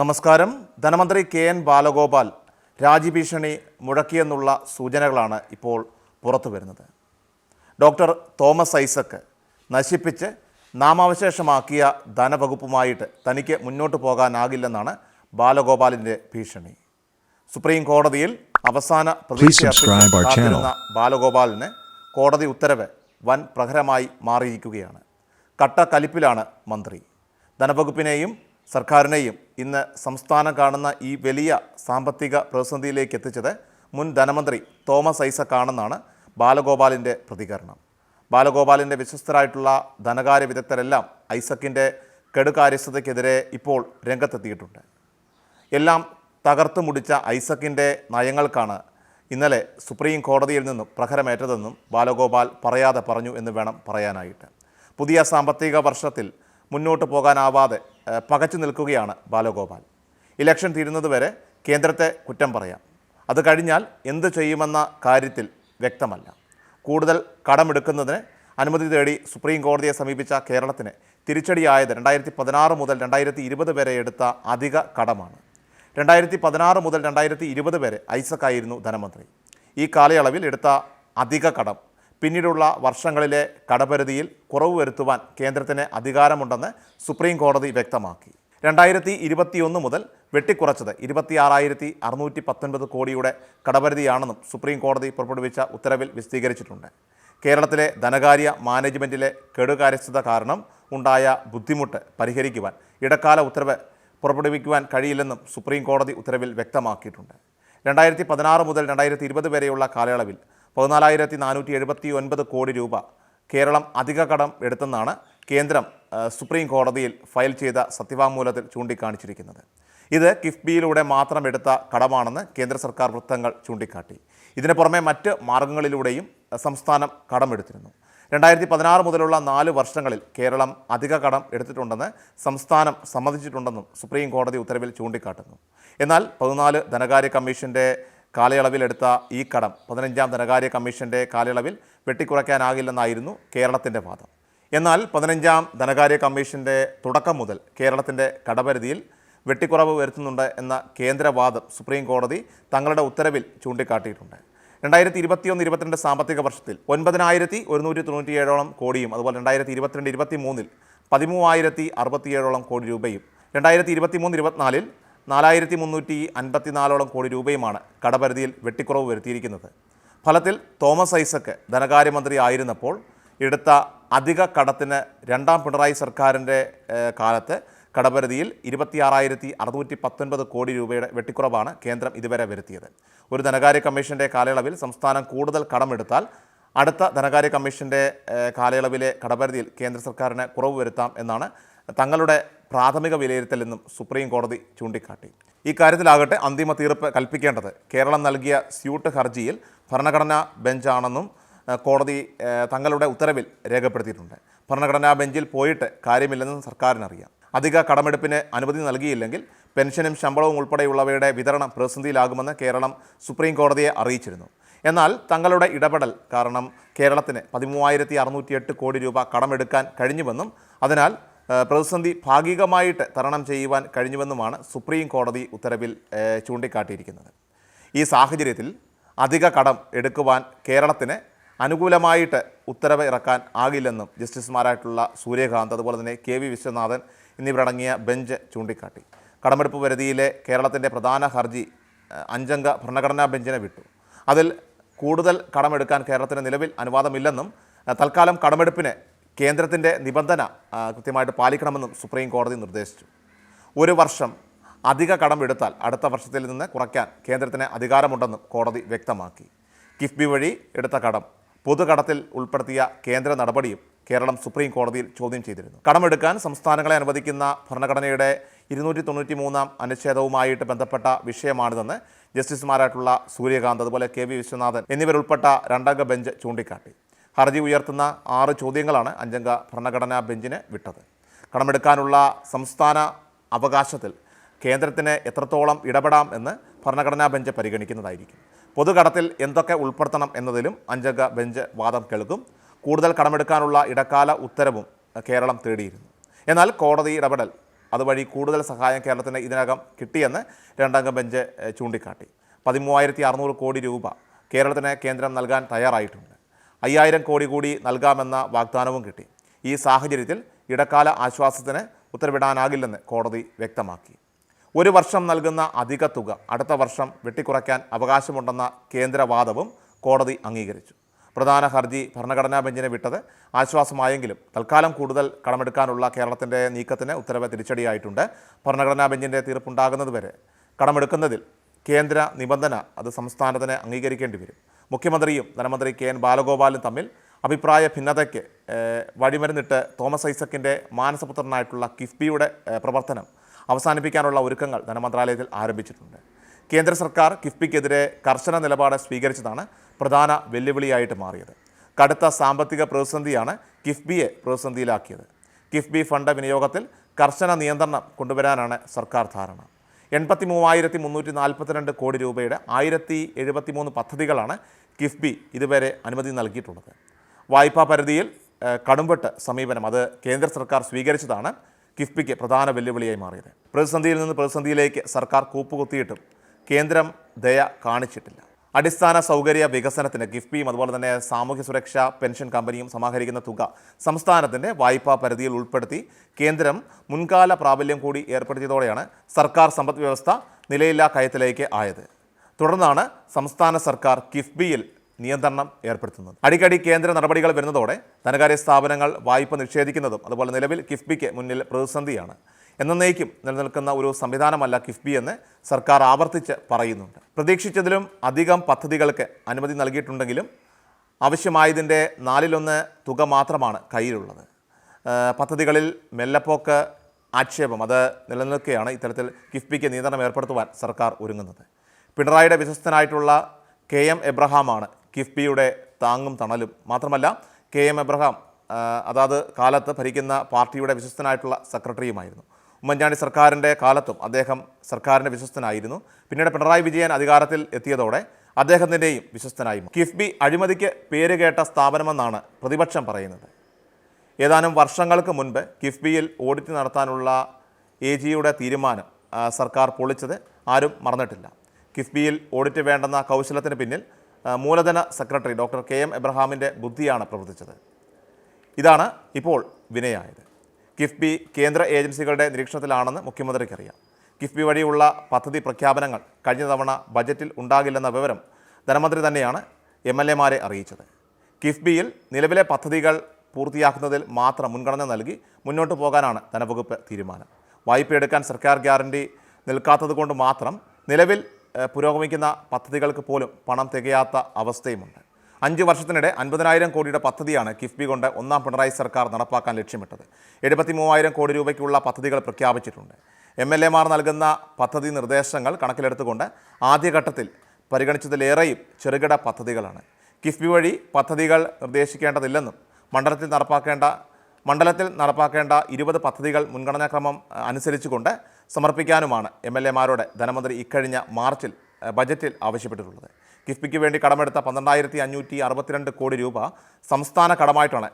നമസ്കാരം. ധനമന്ത്രി K N Balagopal രാജ്യഭീഷണി മുഴക്കിയെന്നുള്ള സൂചനകളാണ് ഇപ്പോൾ പുറത്തു വരുന്നത്. ഡോക്ടർ തോമസ് ഐസക്ക് നശിപ്പിച്ച് നാമാവശേഷമാക്കിയ ധനവകുപ്പുമായിട്ട് തനിക്ക് മുന്നോട്ട് പോകാനാകില്ലെന്നാണ് ബാലഗോപാലിന്റെ ഭീഷണി. സുപ്രീം കോടതിയിൽ അവസാന പ്രതീക്ഷ ബാലഗോപാലിന് കോടതി ഉത്തരവ് വൻ പ്രഹരമായി മാറിയിരിക്കുകയാണ്. കട്ട കലിപ്പിലാണ് മന്ത്രി. ധനവകുപ്പിനെയും സർക്കാരിനെയും ഇന്ന് സംസ്ഥാനം കാണുന്ന ഈ വലിയ സാമ്പത്തിക പ്രതിസന്ധിയിലേക്ക് എത്തിച്ചത് മുൻ ധനമന്ത്രി തോമസ് ഐസക്കാണെന്നാണ് ബാലഗോപാലിന്റെ പ്രതികരണം. ബാലഗോപാലിന്റെ വിശ്വസ്തരായിട്ടുള്ള ധനകാര്യ വിദഗ്ധരെല്ലാം ഐസക്കിന്റെ കെടുകാര്യസ്ഥതയ്ക്കെതിരെ ഇപ്പോൾ രംഗത്തെത്തിയിട്ടുണ്ട്. എല്ലാം തകർത്തു മുടിച്ച ഐസക്കിന്റെ നയങ്ങൾക്കാണ് ഇന്നലെ സുപ്രീം കോടതിയിൽ നിന്നും പ്രഹരമേറ്റതെന്നും ബാലഗോപാൽ പറയാതെ പറഞ്ഞു എന്ന് വേണം പറയാനായിട്ട്. പുതിയ സാമ്പത്തിക വർഷത്തിൽ മുന്നോട്ട് പോകാനാവാതെ പകച്ചു നിൽക്കുകയാണ് ബാലഗോപാൽ. ഇലക്ഷൻ തീരുന്നതുവരെ കേന്ദ്രത്തെ കുറ്റം പറയാം. അത് കഴിഞ്ഞാൽ എന്ത് ചെയ്യുമെന്ന കാര്യത്തിൽ വ്യക്തമല്ല. കൂടുതൽ കടമെടുക്കുന്നതിന് അനുമതി തേടി സുപ്രീം കോടതിയെ സമീപിച്ച കേരളത്തിന് തിരിച്ചടിയായത് രണ്ടായിരത്തി പതിനാറ് മുതൽ രണ്ടായിരത്തി ഇരുപത് വരെ എടുത്ത അധിക കടമാണ്. രണ്ടായിരത്തി പതിനാറ് മുതൽ രണ്ടായിരത്തി ഇരുപത് വരെ ഐസക്കായിരുന്നു ധനമന്ത്രി. ഈ കാലയളവിൽ എടുത്ത അധിക കടം പിന്നീടുള്ള വർഷങ്ങളിലെ കടപരിധിയിൽ കുറവ് വരുത്തുവാൻ കേന്ദ്രത്തിന് അധികാരമുണ്ടെന്ന് സുപ്രീം കോടതി വ്യക്തമാക്കി. രണ്ടായിരത്തി ഇരുപത്തിയൊന്ന് മുതൽ വെട്ടിക്കുറച്ചത് ഇരുപത്തിയാറായിരത്തി അറുന്നൂറ്റി പത്തൊൻപത് കോടിയുടെ കടപരിധിയാണെന്നും സുപ്രീം കോടതി പുറപ്പെടുവിച്ച ഉത്തരവിൽ വിശദീകരിച്ചിട്ടുണ്ട്. കേരളത്തിലെ ധനകാര്യ മാനേജ്മെന്റിലെ കെടുകാര്യസ്ഥത കാരണം ഉണ്ടായ ബുദ്ധിമുട്ട് പരിഹരിക്കുവാൻ ഇടക്കാല ഉത്തരവ് പുറപ്പെടുവിക്കുവാൻ കഴിയില്ലെന്നും സുപ്രീം കോടതി ഉത്തരവിൽ വ്യക്തമാക്കിയിട്ടുണ്ട്. രണ്ടായിരത്തി പതിനാറ് മുതൽ രണ്ടായിരത്തി ഇരുപത് വരെയുള്ള കാലയളവിൽ പതിനാലായിരത്തി നാനൂറ്റി എഴുപത്തി ഒൻപത് കോടി രൂപ കേരളം അധിക കടം എടുത്തെന്നാണ് കേന്ദ്രം സുപ്രീം കോടതിയിൽ ഫയൽ ചെയ്ത സത്യവാങ്മൂലത്തിൽ ചൂണ്ടിക്കാണിച്ചിരിക്കുന്നത്. ഇത് കിഫ്ബിയിലൂടെ മാത്രം എടുത്ത കടമാണെന്ന് കേന്ദ്ര സർക്കാർ വൃത്തങ്ങൾ ചൂണ്ടിക്കാട്ടി. ഇതിന് പുറമെ മറ്റ് മാർഗങ്ങളിലൂടെയും സംസ്ഥാനം കടമെടുത്തിരുന്നു. രണ്ടായിരത്തി പതിനാറ് മുതലുള്ള നാല് വർഷങ്ങളിൽ കേരളം അധിക കടം എടുത്തിട്ടുണ്ടെന്ന് സംസ്ഥാനം സമ്മതിച്ചിട്ടുണ്ടെന്നും സുപ്രീം കോടതി ഉത്തരവിൽ ചൂണ്ടിക്കാട്ടുന്നു. എന്നാൽ പതിനാല് ധനകാര്യ കമ്മീഷന്റെ കാലയളവിൽ എടുത്ത ഈ കടം പതിനഞ്ചാം ധനകാര്യ കമ്മീഷന്റെ കാലയളവിൽ വെട്ടിക്കുറയ്ക്കാനാകില്ലെന്നായിരുന്നു കേരളത്തിന്റെ വാദം. എന്നാൽ പതിനഞ്ചാം ധനകാര്യ കമ്മീഷന്റെ തുടക്കം മുതൽ കേരളത്തിന്റെ കടപരിധിയിൽ വെട്ടിക്കുറവ് വരുത്തുന്നുണ്ട് എന്ന കേന്ദ്രവാദം സുപ്രീം കോടതി തങ്ങളുടെ ഉത്തരവിൽ ചൂണ്ടിക്കാട്ടിയിട്ടുണ്ട്. രണ്ടായിരത്തി ഇരുപത്തിയൊന്ന് ഇരുപത്തിരണ്ട് സാമ്പത്തിക വർഷത്തിൽ ഒൻപതിനായിരത്തി ഒരുന്നൂറ്റി തൊണ്ണൂറ്റിയേഴോളം കോടിയും അതുപോലെ രണ്ടായിരത്തി ഇരുപത്തിരണ്ട് ഇരുപത്തി മൂന്നിൽ പതിമൂവായിരത്തി അറുപത്തിയേഴോളം കോടി രൂപയും രണ്ടായിരത്തി ഇരുപത്തി മൂന്ന് ഇരുപത്തിനാലിൽ നാലായിരത്തി മുന്നൂറ്റി അൻപത്തിനാലോളം കോടി രൂപയുമാണ് കടപരിധിയിൽ വെട്ടിക്കുറവ് വരുത്തിയിരിക്കുന്നത്. ഫലത്തിൽ തോമസ് ഐസക്ക് ധനകാര്യമന്ത്രി ആയിരുന്നപ്പോൾ എടുത്ത അധിക കടത്തിന് രണ്ടാം പിണറായി സർക്കാരിന്റെ കാലത്ത് കടപരിധിയിൽ ഇരുപത്തിയാറായിരത്തി അറുന്നൂറ്റി പത്തൊൻപത് കോടി രൂപയുടെ വെട്ടിക്കുറവാണ് കേന്ദ്രം ഇതുവരെ വരുത്തിയത്. ഒരു ധനകാര്യ കമ്മീഷന്റെ കാലയളവിൽ സംസ്ഥാനം കൂടുതൽ കടമെടുത്താൽ അടുത്ത ധനകാര്യ കമ്മീഷന്റെ കാലയളവിലെ കടപരിധിയിൽ കേന്ദ്ര സർക്കാരിന് കുറവ് വരുത്താം എന്നാണ് തങ്ങളുടെ പ്രാഥമിക വിലയിരുത്തലെന്നും സുപ്രീം കോടതി ചൂണ്ടിക്കാട്ടി. ഇക്കാര്യത്തിലാകട്ടെ അന്തിമ തീർപ്പ് കൽപ്പിക്കേണ്ടത്. കേരളം നൽകിയ സ്യൂട്ട് ഹർജിയിൽ ഭരണഘടനാ ബെഞ്ചാണെന്നും കോടതി തങ്ങളുടെ ഉത്തരവിൽ രേഖപ്പെടുത്തിയിട്ടുണ്ട്. ഭരണഘടനാ ബെഞ്ചിൽ പോയിട്ട് കാര്യമില്ലെന്നും സർക്കാരിനറിയാം. അധിക കടമെടുപ്പിന് അനുമതി നൽകിയില്ലെങ്കിൽ പെൻഷനും ശമ്പളവും ഉൾപ്പെടെയുള്ളവയുടെ വിതരണം പ്രതിസന്ധിയിലാകുമെന്ന് കേരളം സുപ്രീം കോടതിയെ അറിയിച്ചിരുന്നു. എന്നാൽ തങ്ങളുടെ ഇടപെടൽ കാരണം കേരളത്തിന് പതിമൂവായിരത്തി അറുന്നൂറ്റി എട്ട് കോടി രൂപ കടമെടുക്കാൻ കഴിഞ്ഞുവെന്നും അതിനാൽ പ്രതിസന്ധി ഭാഗികമായിട്ട് തരണം ചെയ്യുവാൻ കഴിഞ്ഞുവെന്നുമാണ് സുപ്രീം കോടതി ഉത്തരവിൽ ചൂണ്ടിക്കാട്ടിയിരിക്കുന്നത്. ഈ സാഹചര്യത്തിൽ അധിക കടം എടുക്കുവാൻ കേരളത്തിന് അനുകൂലമായിട്ട് ഉത്തരവ് ഇറക്കാൻ ആകില്ലെന്നും ജസ്റ്റിസുമാരായിട്ടുള്ള സൂര്യകാന്ത് അതുപോലെ തന്നെ കെ വി വിശ്വനാഥൻ എന്നിവരടങ്ങിയ ബെഞ്ച് ചൂണ്ടിക്കാട്ടി. കടമെടുപ്പ് പരിധിയിലെ കേരളത്തിന്റെ പ്രധാന ഹർജി അഞ്ചംഗ ഭരണഘടനാ ബെഞ്ചിനെ വിട്ടു. അതിൽ കൂടുതൽ കടമെടുക്കാൻ കേരളത്തിന് നിലവിൽ അനുവാദമില്ലെന്നും തൽക്കാലം കടമെടുപ്പിന് കേന്ദ്രത്തിന്റെ നിബന്ധന കൃത്യമായിട്ട് പാലിക്കണമെന്നും സുപ്രീം കോടതി നിർദ്ദേശിച്ചു. ഒരു വർഷം അധിക കടം എടുത്താൽ അടുത്ത വർഷത്തിൽ നിന്ന് കുറയ്ക്കാൻ കേന്ദ്രത്തിന് അധികാരമുണ്ടെന്നും കോടതി വ്യക്തമാക്കി. കിഫ്ബി വഴി എടുത്ത കടം പൊതുകടത്തിൽ ഉൾപ്പെടുത്തിയ കേന്ദ്ര നടപടിയും കേരളം സുപ്രീം കോടതിയിൽ ചോദ്യം ചെയ്തിരുന്നു. കടമെടുക്കാൻ സംസ്ഥാനങ്ങളെ അനുവദിക്കുന്ന ഭരണഘടനയുടെ ഇരുന്നൂറ്റി തൊണ്ണൂറ്റി മൂന്നാം അനുച്ഛേദവുമായിട്ട് ബന്ധപ്പെട്ട വിഷയമാണിതെന്ന് ജസ്റ്റിസുമാരായിട്ടുള്ള സൂര്യകാന്ത് അതുപോലെ കെ വി വിശ്വനാഥൻ എന്നിവരുൾപ്പെട്ട രണ്ടംഗ ബെഞ്ച് ചൂണ്ടിക്കാട്ടി. ഹർജി ഉയർത്തുന്ന ആറ് ചോദ്യങ്ങളാണ് അഞ്ചംഗ ഭരണഘടനാ ബെഞ്ചിന് വിട്ടത്. കടമെടുക്കാനുള്ള സംസ്ഥാന അവകാശത്തിൽ കേന്ദ്രത്തിന് എത്രത്തോളം ഇടപെടാം എന്ന് ഭരണഘടനാ ബെഞ്ച് പരിഗണിക്കുന്നതായിരിക്കും. പൊതുകടത്തിൽ എന്തൊക്കെ ഉൾപ്പെടുത്തണം എന്നതിലും അഞ്ചംഗ ബെഞ്ച് വാദം കേൾക്കും. കൂടുതൽ കടമെടുക്കാനുള്ള ഇടക്കാല ഉത്തരവും കേരളം തേടിയിരുന്നു. എന്നാൽ കോടതി ഇടപെടൽ അതുവഴി കൂടുതൽ സഹായം കേരളത്തിന് ഇതിനകം കിട്ടിയെന്ന് രണ്ടംഗ ബെഞ്ച് ചൂണ്ടിക്കാട്ടി. പതിമൂവായിരത്തി അറുന്നൂറ് കോടി രൂപ കേരളത്തിന് കേന്ദ്രം നൽകാൻ തയ്യാറായിട്ടുണ്ട്. അയ്യായിരം കോടി കൂടി നൽകാമെന്ന വാഗ്ദാനവും കിട്ടി. ഈ സാഹചര്യത്തിൽ ഇടക്കാല ആശ്വാസത്തിന് ഉത്തരവിടാനാകില്ലെന്ന് കോടതി വ്യക്തമാക്കി. ഒരു വർഷം നൽകുന്ന അധിക തുക അടുത്ത വർഷം വെട്ടിക്കുറയ്ക്കാൻ അവകാശമുണ്ടെന്ന കേന്ദ്രവാദവും കോടതി അംഗീകരിച്ചു. പ്രധാന ഹർജി ഭരണഘടനാ ബെഞ്ചിനെ വിട്ടത് ആശ്വാസമായെങ്കിലും തൽക്കാലം കൂടുതൽ കടമെടുക്കാനുള്ള കേരളത്തിന്റെ നീക്കത്തിന് ഉത്തരവ് തിരിച്ചടിയായിട്ടുണ്ട്. ഭരണഘടനാ ബെഞ്ചിന്റെ തീർപ്പുണ്ടാകുന്നതുവരെ കടമെടുക്കുന്നതിൽ കേന്ദ്ര നിബന്ധന അത് സംസ്ഥാനത്തിന് അംഗീകരിക്കേണ്ടി വരും. മുഖ്യമന്ത്രിയും ധനമന്ത്രി കെ എൻ ബാലഗോപാലും തമ്മിൽ അഭിപ്രായ ഭിന്നതയ്ക്ക് വഴിമരുന്നിട്ട് തോമസ് ഐസക്കിന്റെ മാനസപുത്രനായിട്ടുള്ള കിഫ്ബിയുടെ പ്രവർത്തനം അവസാനിപ്പിക്കാനുള്ള ഒരുക്കങ്ങൾ ധനമന്ത്രാലയത്തിൽ ആരംഭിച്ചിട്ടുണ്ട്. കേന്ദ്ര സർക്കാർ കിഫ്ബിക്കെതിരെ കർശന നിലപാട് സ്വീകരിച്ചതാണ് പ്രധാന വെല്ലുവിളിയായിട്ട് മാറിയത്. കടുത്ത സാമ്പത്തിക പ്രതിസന്ധിയാണ് കിഫ്ബിയെ പ്രതിസന്ധിയിലാക്കിയത്. കിഫ്ബി ഫണ്ട് വിനിയോഗത്തിൽ കർശന നിയന്ത്രണം കൊണ്ടുവരാനാണ് സർക്കാർ ധാരണ. എൺപത്തി മൂവായിരത്തി മുന്നൂറ്റി നാൽപ്പത്തിരണ്ട് കോടി രൂപയുടെ ആയിരത്തി എഴുപത്തി മൂന്ന് പദ്ധതികളാണ് കിഫ്ബി ഇതുവരെ അനുമതി നൽകിയിട്ടുള്ളത്. വായ്പാ പരിധിയിൽ കടുംവെട്ട് സമീപനം അത് കേന്ദ്ര സർക്കാർ സ്വീകരിച്ചതാണ് കിഫ്ബിക്ക് പ്രധാന വെല്ലുവിളിയായി മാറിയത്. പ്രതിസന്ധിയിൽ നിന്ന് പ്രതിസന്ധിയിലേക്ക് സർക്കാർ കൂപ്പുകുത്തിയിട്ടും കേന്ദ്രം ദയ കാണിച്ചിട്ടില്ല. അടിസ്ഥാന സൗകര്യ വികസനത്തിന് കിഫ്ബിയും അതുപോലെ തന്നെ സാമൂഹ്യ സുരക്ഷാ പെൻഷൻ കമ്പനിയും സമാഹരിക്കുന്ന തുക സംസ്ഥാനത്തിന്റെ വായ്പാ പരിധിയിൽ ഉൾപ്പെടുത്തി കേന്ദ്രം മുൻകാല പ്രാബല്യം കൂടി ഏർപ്പെടുത്തിയതോടെയാണ് സർക്കാർ സമ്പദ് വ്യവസ്ഥ നിലയില്ലാ കയത്തിലേക്ക് ആയത്. തുടർന്നാണ് സംസ്ഥാന സർക്കാർ കിഫ്ബിയിൽ നിയന്ത്രണം ഏർപ്പെടുത്തുന്നത്. അടിക്കടി കേന്ദ്ര നടപടികൾ വരുന്നതോടെ ധനകാര്യ സ്ഥാപനങ്ങൾ വായ്പ നിഷേധിക്കുന്നതും അതുപോലെ നിലവിൽ കിഫ്ബിക്ക് മുന്നിൽ പ്രതിസന്ധിയാണ്. എന്നേക്കും നിലനിൽക്കുന്ന ഒരു സംവിധാനമല്ല കിഫ്ബി എന്ന് സർക്കാർ ആവർത്തിച്ച് പറയുന്നുണ്ട്. പ്രതീക്ഷിച്ചതിലും അധികം പദ്ധതികൾക്ക് അനുമതി നൽകിയിട്ടുണ്ടെങ്കിലും ആവശ്യമായതിന്റെ നാലിലൊന്ന് തുക മാത്രമാണ് കയ്യിലുള്ളത്. പദ്ധതികളിൽ മെല്ലപ്പോക്ക് ആക്ഷേപം അത് നിലനിൽക്കുകയാണ് ഇത്തരത്തിൽ കിഫ്ബിക്ക് നിയന്ത്രണം ഏർപ്പെടുത്തുവാൻ സർക്കാർ ഒരുങ്ങുന്നത്. പിണറായിയുടെ വിശ്വസ്തനായിട്ടുള്ള കെ എം എബ്രഹാമാണ് കിഫ്ബിയുടെ താങ്ങും തണലും. മാത്രമല്ല കെ എം എബ്രഹാം അതാത് കാലത്ത് ഭരിക്കുന്ന പാർട്ടിയുടെ വിശ്വസ്തനായിട്ടുള്ള സെക്രട്ടറിയുമായിരുന്നു. ഉമ്മൻചാണ്ടി സർക്കാരിന്റെ കാലത്തും അദ്ദേഹം സർക്കാരിന്റെ വിശ്വസ്തനായിരുന്നു. പിന്നീട് പിണറായി വിജയൻ അധികാരത്തിൽ എത്തിയതോടെ അദ്ദേഹത്തിന്റെയും വിശ്വസ്തനായി. കിഫ്ബി അഴിമതിക്ക് പേരുകേട്ട സ്ഥാപനമെന്നാണ് പ്രതിപക്ഷം പറയുന്നത്. ഏതാനും വർഷങ്ങൾക്ക് മുൻപ് കിഫ്ബിയിൽ ഓഡിറ്റ് നടത്താനുള്ള എ ജിയുടെ തീരുമാനം സർക്കാർ പൊളിച്ചത് ആരും മറന്നിട്ടില്ല. കിഫ്ബിയിൽ ഓഡിറ്റ് വേണ്ടെന്ന കൗശലത്തിന് പിന്നിൽ മൂലധന സെക്രട്ടറി ഡോക്ടർ കെ എം എബ്രഹാമിന്റെ ബുദ്ധിയാണ് പ്രവർത്തിച്ചത്. ഇതാണ് ഇപ്പോൾ വിനയായത്. കിഫ്ബി കേന്ദ്ര ഏജൻസികളുടെ നിരീക്ഷണത്തിലാണെന്ന് മുഖ്യമന്ത്രിക്കറിയാം. കിഫ്ബി വഴിയുള്ള പദ്ധതി പ്രഖ്യാപനങ്ങൾ കഴിഞ്ഞ തവണ ബജറ്റിൽ ഉണ്ടാകില്ലെന്ന വിവരം ധനമന്ത്രി തന്നെയാണ് എം എൽ എമാരെ അറിയിച്ചത്. കിഫ്ബിയിൽ നിലവിലെ പദ്ധതികൾ പൂർത്തിയാക്കുന്നതിൽ മാത്രം മുൻഗണന നൽകി മുന്നോട്ട് പോകാനാണ് ധനവകുപ്പ് തീരുമാനം. വായ്പയെടുക്കാൻ സർക്കാർ ഗ്യാരണ്ടി നിൽക്കാത്തതുകൊണ്ട് മാത്രം നിലവിൽ പുരോഗമിക്കുന്ന പദ്ധതികൾക്ക് പോലും പണം തികയാത്ത അവസ്ഥയുമുണ്ട്. അഞ്ച് വർഷത്തിനിടെ അൻപതിനായിരം കോടിയുടെ പദ്ധതിയാണ് കിഫ്ബി കൊണ്ട് ഒന്നാം പിണറായി സർക്കാർ നടപ്പാക്കാൻ ലക്ഷ്യമിട്ടത്. എഴുപത്തി മൂവായിരം കോടി രൂപയ്ക്കുള്ള പദ്ധതികൾ പ്രഖ്യാപിച്ചിട്ടുണ്ട്. എം എൽ എമാർ നൽകുന്ന പദ്ധതി നിർദ്ദേശങ്ങൾ കണക്കിലെടുത്തുകൊണ്ട് ആദ്യഘട്ടത്തിൽ പരിഗണിച്ചതിലേറെയും ചെറുകിട പദ്ധതികളാണ്. കിഫ്ബി വഴി പദ്ധതികൾ നിർദ്ദേശിക്കേണ്ടതില്ലെന്നും മണ്ഡലത്തിൽ നടപ്പാക്കേണ്ട മണ്ഡലത്തിൽ നടപ്പാക്കേണ്ട ഇരുപത് പദ്ധതികൾ മുൻഗണനാക്രമം അനുസരിച്ചുകൊണ്ട് സമർപ്പിക്കാനുമാണ് എം എൽ എമാരോട് ധനമന്ത്രി ഇക്കഴിഞ്ഞ മാർച്ചിൽ ബജറ്റിൽ ആവശ്യപ്പെട്ടിട്ടുള്ളത്. കിഫ്ബിക്ക് വേണ്ടി കടമെടുത്ത പന്ത്രണ്ടായിരത്തി അഞ്ഞൂറ്റി അറുപത്തിരണ്ട് കോടി രൂപ സംസ്ഥാന കടമായിട്ടാണ്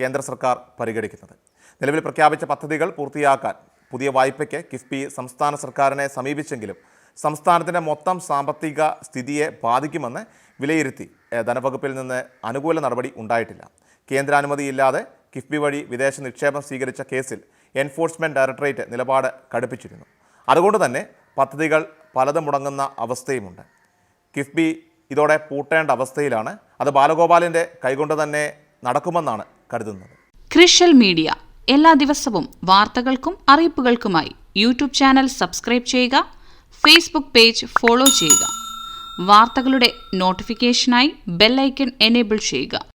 കേന്ദ്ര സർക്കാർ പരിഗണിക്കുന്നത്. നിലവിൽ പ്രഖ്യാപിച്ച പദ്ധതികൾ പൂർത്തിയാക്കാൻ പുതിയ വായ്പയ്ക്ക് കിഫ്ബി സംസ്ഥാന സർക്കാരിനെ സമീപിച്ചെങ്കിലും സംസ്ഥാനത്തിന്റെ മൊത്തം സാമ്പത്തിക സ്ഥിതിയെ ബാധിക്കുമെന്ന് വിലയിരുത്തി ധനവകുപ്പിൽ നിന്ന് അനുകൂല നടപടി ഉണ്ടായിട്ടില്ല. കേന്ദ്രാനുമതിയില്ലാതെ കിഫ്ബി വഴി വിദേശ നിക്ഷേപം സ്വീകരിച്ച കേസിൽ എൻഫോഴ്സ്മെന്റ് ഡയറക്ടറേറ്റ് നിലപാട് കടുപ്പിച്ചിരുന്നു. അതുകൊണ്ട് തന്നെ പദ്ധതികൾ പലതും മുടങ്ങുന്ന അവസ്ഥയുമുണ്ട്. കിഫ്ബി ഇതോടെ പൂട്ടേണ്ട അവസ്ഥയിലാണ്. അത് ബാലഗോപാലിന്റെ കൈകൊണ്ട് തന്നെ നടക്കുമെന്നാണ് കരുതുന്നത്. ക്രിഷ്യൽ മീഡിയ. എല്ലാ ദിവസവും വാർത്തകൾക്കും അറിയിപ്പുകൾക്കുമായി യൂട്യൂബ് ചാനൽ സബ്സ്ക്രൈബ് ചെയ്യുക ഫേസ്ബുക്ക് പേജ് ഫോളോ ചെയ്യുക. വാർത്തകളുടെ നോട്ടിഫിക്കേഷനായി ബെല്ലൈക്കൺ എനേബിൾ ചെയ്യുക.